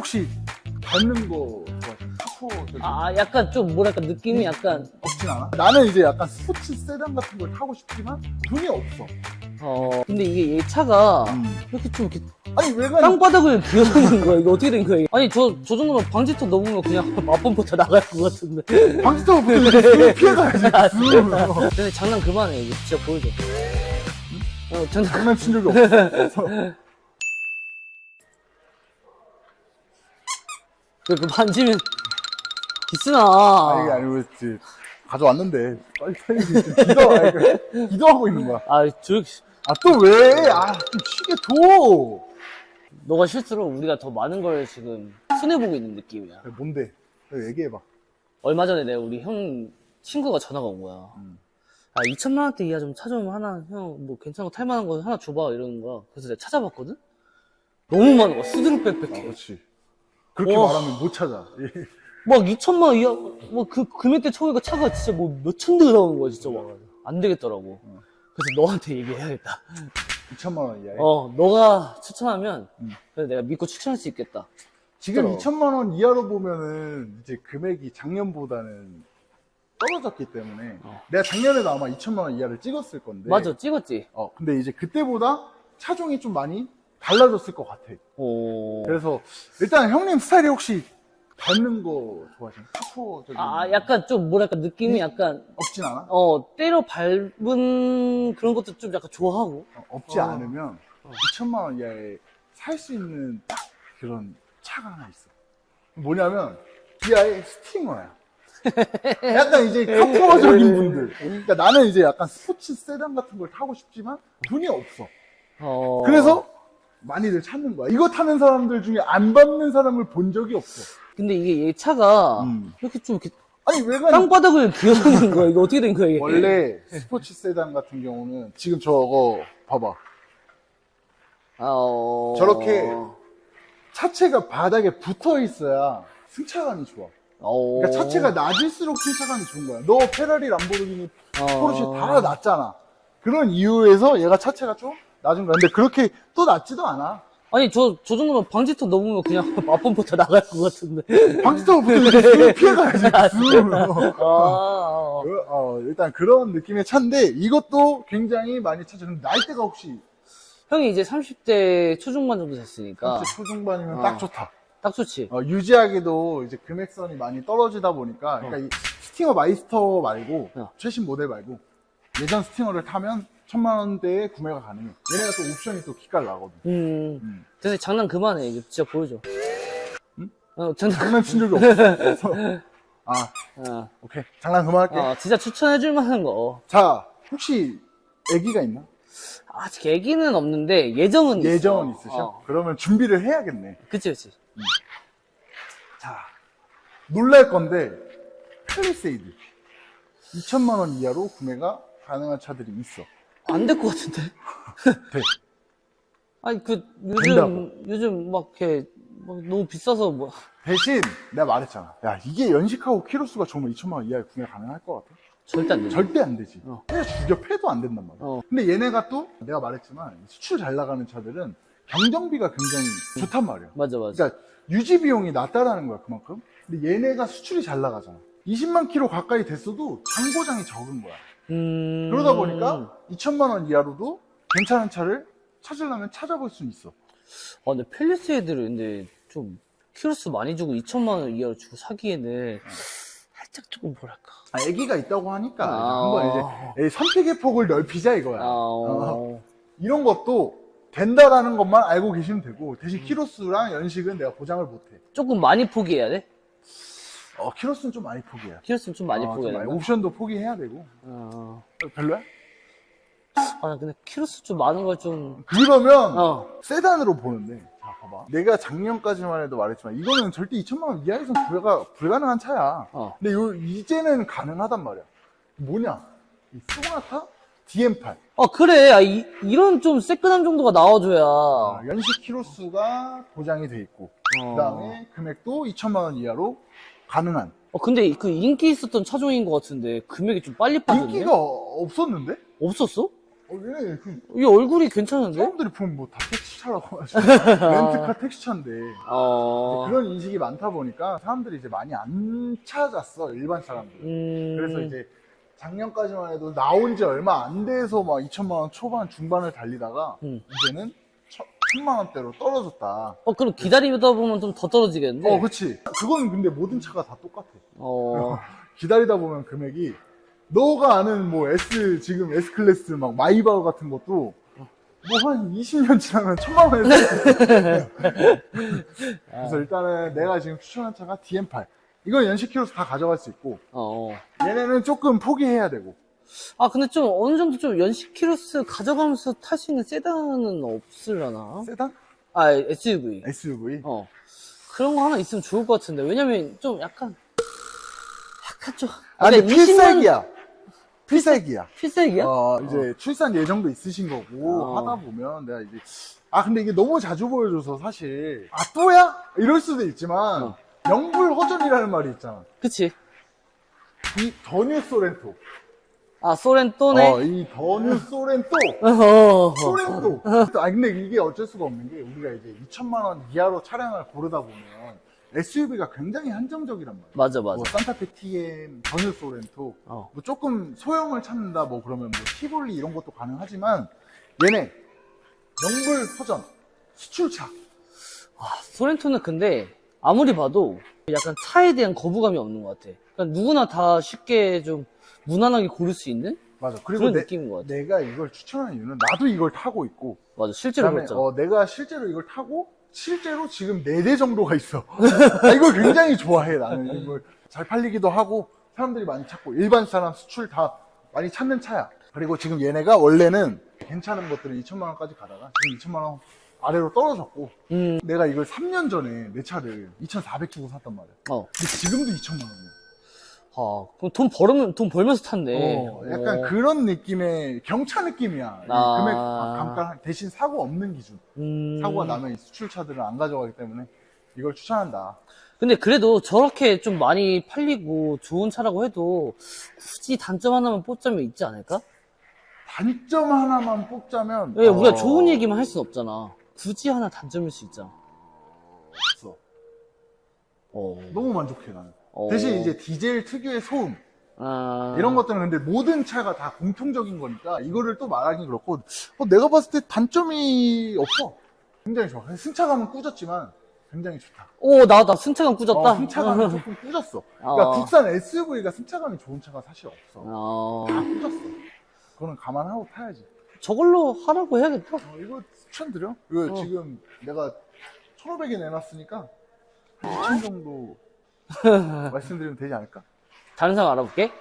혹시 밟는 거? 타코 저기 아, 약간 좀 뭐랄까 느낌이 약간 없진 않아? 나는 이제 약간 스포츠 세단 같은 걸 타고 싶지만 돈이 없어. 어 근데 이게 얘 차가 음. 이렇게 좀 이렇게 아니 왜가 땅바닥을 기어다니는 거야. 이거 어떻게 된 거야? 이게? 아니 저 저 정도면 방지턱 넘으면 그냥 맞범부터 나갈 것 같은데. 방지턱 붙으면 피해가야지. 아, 음. 근데 장난 그만해. 이거 진짜 보여줘. 어 장난. 장난친 적이 없어. 그, 그 만지면 기스나. 아, 이게 아니고 이제 가져왔는데 빨리 빨리 좀 기도 아, 이거 기도하고 있는 거야. 아, 저 아 또 왜? 아 좀 쉬게 둬. 너가 실수로 우리가 더 많은 걸 지금 손해보고 있는 느낌이야. 뭔데? 너 얘기해봐. 얼마 전에 내가 우리 형 친구가 전화가 온 거야. 음. 아, 2천만 원대 이하 좀 찾아오면 하나, 형, 뭐 괜찮은 거 탈만한 거 하나 줘봐, 이러는 거야. 그래서 내가 찾아봤거든? 너무 많은 거야. 수두룩 아, 빽빽해. 그렇지. 그렇게 와. 말하면 못 찾아. 예. 막 2천만 원 이하, 뭐그 금액대 초기가 차가 진짜 뭐 몇천 대가 나오는 거야, 진짜 막. 안 되겠더라고. 어. 그래서 너한테 얘기해야겠다. 2천만 원 이하에. 어, 너가 추천하면, 음. 그래서 내가 믿고 추천할 수 있겠다. 지금 진짜로. 2천만 원 이하로 보면은 이제 금액이 작년보다는 떨어졌기 때문에 어. 내가 작년에도 아마 2천만 원 이하를 찍었을 건데. 맞아, 찍었지? 어, 근데 이제 그때보다 차종이 좀 많이 달라졌을 것 같아. 오. 그래서 일단 형님 스타일이 혹시 밟는 거 좋아하시나요? 저기 아, 약간 좀 뭐랄까, 느낌이 네? 약간, 없진 않아? 어, 때려 밟은 그런 것도 좀 약간 좋아하고. 어, 없지 어. 않으면 2천만 원 이하에 살 수 있는 딱 그런 차가 하나 있어. 뭐냐면 기아의 스팅어야. 약간 이제 카푸어적인 분들. 그러니까 나는 이제 약간 스포츠 세단 같은 걸 타고 싶지만 돈이 없어. 어. 그래서 많이들 찾는 거야. 이거 타는 사람들 중에 안 받는 사람을 본 적이 없어. 근데 이게 얘 차가 음. 이렇게 좀 이렇게 아니 왜가 땅바닥을 기어다니는 거야. 이거 어떻게 된 거야, 이게? 원래 스포츠 세단 같은 경우는 지금 저거 봐봐. 아, 어... 저렇게 차체가 바닥에 붙어 있어야 승차감이 좋아. 어... 그러니까 차체가 낮을수록 승차감이 좋은 거야. 너 페라리, 람보르기니, 어... 포르쉐 다 낮잖아. 그런 이유에서 얘가 차체가 좀 낮은 거야. 근데 그렇게 또 낮지도 않아. 아니, 저, 저 정도면 방지턱 넘으면 그냥 맞범부터 나갈 것 같은데. 방지턱 붙으면 피해가야지. 아, 음. 아, 어. 그, 어, 일단 그런 느낌의 차인데 이것도 굉장히 많이 찾아. 근데 나이대가 혹시 형이 이제 30대 초중반 정도 됐으니까. 진짜 초중반이면 어. 딱 좋다. 딱 좋지. 어, 유지하기도 이제 금액선이 많이 떨어지다 보니까 그러니까 이 스팅어 마이스터 말고 어. 최신 모델 말고 예전 스팅어를 타면 천만 원대에 구매가 가능해. 얘네가 또 옵션이 또 기깔 나거든. 음. 음. 근데 장난 그만해. 이제 진짜 보여줘. 응? 어, 장난. 장난 친 적이 없어. 그래서 아 어, 오케이 장난 그만할게. 어, 진짜 추천해줄 만한 거. 자 혹시 아기가 있나? 아직 애기는 없는데 예정은 있어. 예정은 있으셔? 어. 그러면 준비를 해야겠네. 그치, 그치. 자 놀랄 건데 팰리세이드 2천만 원 이하로 구매가 가능한 차들이 있어. 안 될 것 같은데? 돼. 아니, 그, 요즘, 된다고. 요즘 막 이렇게, 뭐 너무 비싸서 뭐. 대신 내가 말했잖아. 야 이게 연식하고 키로수가 좋으면 2천만 원 이하에 구매 가능할 것 같아? 절대 안 돼. 절대 안 되지. 어. 그냥 죽여 패도 안 된단 말이야. 어. 근데 얘네가 또 내가 말했지만 수출 잘 나가는 차들은 경정비가 굉장히 좋단 말이야. 맞아, 맞아. 그러니까 유지 비용이 낮다라는 거야 그만큼. 근데 얘네가 수출이 잘 나가잖아. 20만 킬로 가까이 됐어도 장고장이 적은 거야. 음. 그러다 보니까 2천만 원 이하로도 괜찮은 차를 찾으려면 찾아볼 수 있어. 아, 근데 펠리세이드를 근데 좀, 키로수 많이 주고 2천만 원 이하로 주고 사기에는 살짝 조금 뭐랄까. 아, 애기가 있다고 하니까 아. 한번 이제 이 선택의 폭을 넓히자 이거야. 아, 어. 이런 것도 된다라는 것만 알고 계시면 되고 대신 키로수랑 연식은 내가 보장을 못해. 조금 많이 포기해야 돼? 어, 키로수는 좀 많이 포기야. 키로수는 좀 많이 어, 좀 포기해야 많이. 돼. 옵션도 포기해야 되고. 어. 어, 별로야? 아, 나 근데 키로수 좀 많은 걸 좀, 그러면 어. 세단으로 보는데 자 봐봐. 내가 작년까지만 해도 말했지만 이거는 절대 2천만 원 이하에서는 불가, 불가능한 차야. 어. 근데 요, 이제는 가능하단 말이야. 뭐냐? 이 소나타 DM8. 아, 그래. 아, 이, 이런 좀 새끈함 정도가 나와줘야. 아, 연식 키로수가 보장이 돼 있고 어. 그다음에 금액도 2천만 원 이하로 가능한 어, 근데 그 인기 있었던 차종인 것 같은데 금액이 좀 빨리 빠졌네? 인기가 어- 없었는데? 없었어? 어, 얘네 그 이 얼굴이 괜찮은데? 사람들이 보면 뭐 다 택시차라고 하죠. 렌트카 택시차인데. 어. 그런 인식이 많다 보니까 사람들이 이제 많이 안 찾았어, 일반 사람들. 음. 그래서 이제 작년까지만 해도 나온 지 얼마 안 돼서 막 2천만 원 초반, 중반을 달리다가 음. 이제는 천- 천만 원대로 떨어졌다. 어, 그럼 기다리다 보면 좀 더 떨어지겠는데? 어, 그치. 그건 근데 모든 차가 다 똑같아. 어. 기다리다 보면 금액이 너가 아는 뭐 S 지금 S 클래스 막 마이바흐 같은 것도 뭐 한 20년 지나면 천만 원에 살 그래서 일단은 내가 지금 추천한 차가 DM8 이건 연식 키로수 다 가져갈 수 있고 어. 얘네는 조금 포기해야 되고 아, 근데 좀 어느 정도 좀 연식 키로수 가져가면서 탈 수 있는 세단은 없으려나? 세단? 아, SUV. SUV 어. 그런 거 하나 있으면 좋을 것 같은데. 왜냐면 좀 약간, 약간 좀. 아 근데 그러니까 20만 필살기야 필살기야 필살기야? 어, 이제 출산 예정도 있으신 거고 어. 하다 보면 내가 이제 아 근데 이게 너무 자주 보여줘서 사실 아 또야? 이럴 수도 있지만 어. 영불 허전이라는 말이 있잖아. 그치. 이 더뉴 소렌토. 아, 소렌토네? 어, 이 더뉴 소렌토. 어허. 소렌토. 아 근데 이게 어쩔 수가 없는 게 우리가 이제 2천만 원 이하로 차량을 고르다 보면 SUV가 굉장히 한정적이란 말이야. 맞아, 맞아. 뭐 산타페 TM, 더뉴 소렌토. 어. 뭐 조금 소형을 찾는다 뭐 그러면 뭐 티볼리 이런 것도 가능하지만 얘네 영불 허전 수출차. 소렌토는 근데 아무리 봐도 약간 차에 대한 거부감이 없는 것 같아. 그러니까 누구나 다 쉽게 좀 무난하게 고를 수 있는 맞아. 그리고 그런 내, 느낌인 것 같아. 내가 이걸 추천하는 이유는 나도 이걸 타고 있고 맞아, 실제로 그다음에 그랬잖아. 어, 내가 실제로 이걸 타고 실제로 지금 4대 정도가 있어. 나 이걸 굉장히 좋아해 나는 이걸 잘 팔리기도 하고 사람들이 많이 찾고 일반 사람 수출 다 많이 찾는 차야. 그리고 지금 얘네가 원래는 괜찮은 것들은 2천만 원까지 가다가 지금 2천만 원 아래로 떨어졌고 음, 내가 이걸 3년 전에 내 차를 2,400 주고 샀단 말이야. 어. 근데 지금도 2천만 원이야. 아, 그럼 돈 벌으면, 돈 벌면서 탄대. 어, 약간 어. 그런 느낌의 경차 느낌이야. 이 아. 금액 감가 대신 사고 없는 기준. 음. 사고가 나면 이 수출차들은 안 가져가기 때문에 이걸 추천한다. 근데 그래도 저렇게 좀 많이 팔리고 좋은 차라고 해도 굳이 단점 하나만 뽑자면 있지 않을까? 단점 하나만 뽑자면 왜 우리가 어, 좋은 얘기만 할 순 없잖아. 굳이 하나 단점일 수 있잖아. 없어. 어. 너무 만족해 나는. 어. 대신 이제 디젤 특유의 소음 아. 이런 것들은 근데 모든 차가 다 공통적인 거니까 이거를 또 말하기 그렇고 어, 내가 봤을 때 단점이 없어. 굉장히 좋아. 승차감은 꾸졌지만 굉장히 좋다. 오, 나, 나 승차감 꾸졌다. 어, 승차감이 조금 꾸졌어. 그러니까 어. 국산 SUV가 승차감이 좋은 차가 사실 없어. 어. 다 꾸졌어. 그거는 감안하고 타야지. 저걸로 하라고 해야겠다. 어, 이거 추천드려? 이거 어. 지금 내가 1,500에 내놨으니까 한2,000 정도 말씀드리면 되지 않을까? 다른 사람 알아볼게.